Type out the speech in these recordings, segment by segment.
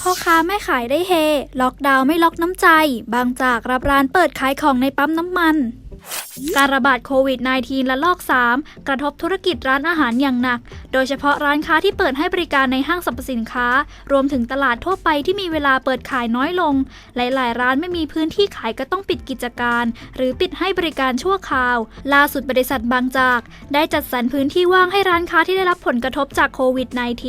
พ่อค้าไม่ขายได้เฮ ล็อกดาวน์ไม่ล็อกน้ำใจ บางจากรับร้านเปิดขายของในปั๊มน้ำมัน การระบาดโควิด -19 และลอก 3 กระทบธุรกิจร้านอาหารอย่างหนัก โดยเฉพาะร้านค้าที่เปิดให้บริการในห้างสรรพสินค้า รวมถึงตลาดทั่วไปที่มีเวลาเปิดขายน้อยลง หลาย ๆ ร้านไม่มีพื้นที่ขายก็ต้องปิดกิจการ หรือปิดให้บริการชั่วคราว ล่าสุดบริษัทบางจาก ได้จัดสรรพื้นที่ว่างให้ร้านค้าที่ได้รับผลกระทบจากโควิด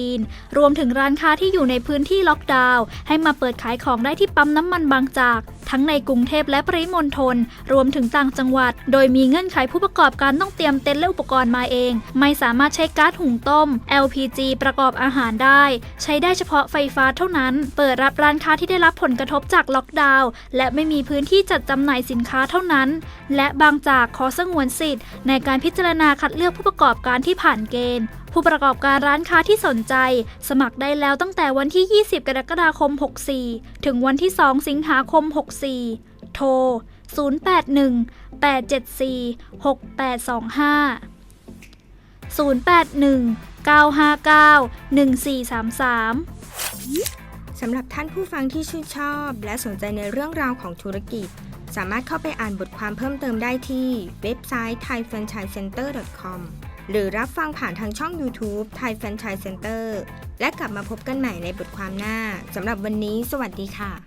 -19 รวมถึงร้านค้าที่อยู่ในพื้นที่ล็อกดาวน์ให้มาเปิดขายของได้ที่ปั๊มน้ำมันบางจาก ทั้งในกรุงเทพและปริมณฑลรวมถึงต่างจังหวัดโดยมีเงื่อนไขผู้ประกอบการต้องเตรียมเต็นท์และอุปกรณ์มาเอง ไม่สามารถใช้ก๊าซหุงต้ม LPG ประกอบอาหารได้ ใช้ได้เฉพาะไฟฟ้าเท่านั้น เปิดรับร้านค้าที่ได้รับผลกระทบจากล็อกดาวน์และไม่มีพื้นที่จัดจำหน่ายสินค้าเท่านั้น และบางจากขอสงวนสิทธิ์ ในการพิจารณาคัดเลือกผู้ประกอบการที่ผ่านเกณฑ์ผู้ประกอบการร้านค้าที่สนใจ สมัครได้แล้วตั้งแต่วันที่ 20 กรกฎาคม 64 ถึงวันที่ 2 สิงหาคม 64 โทร 081 874 6825 081 959 1433 สำหรับท่านผู้ฟังที่ชื่นชอบ และสนใจในเรื่องราวของธุรกิจ สามารถเข้าไปอ่านบทความเพิ่มเติมได้ที่เว็บไซต์ thaifranchisecenter.com หรือรับฟังผ่านทางช่อง YouTube Thai Franchise Center และกลับมาพบกันใหม่ในบทความหน้า สำหรับวันนี้ สวัสดีค่ะ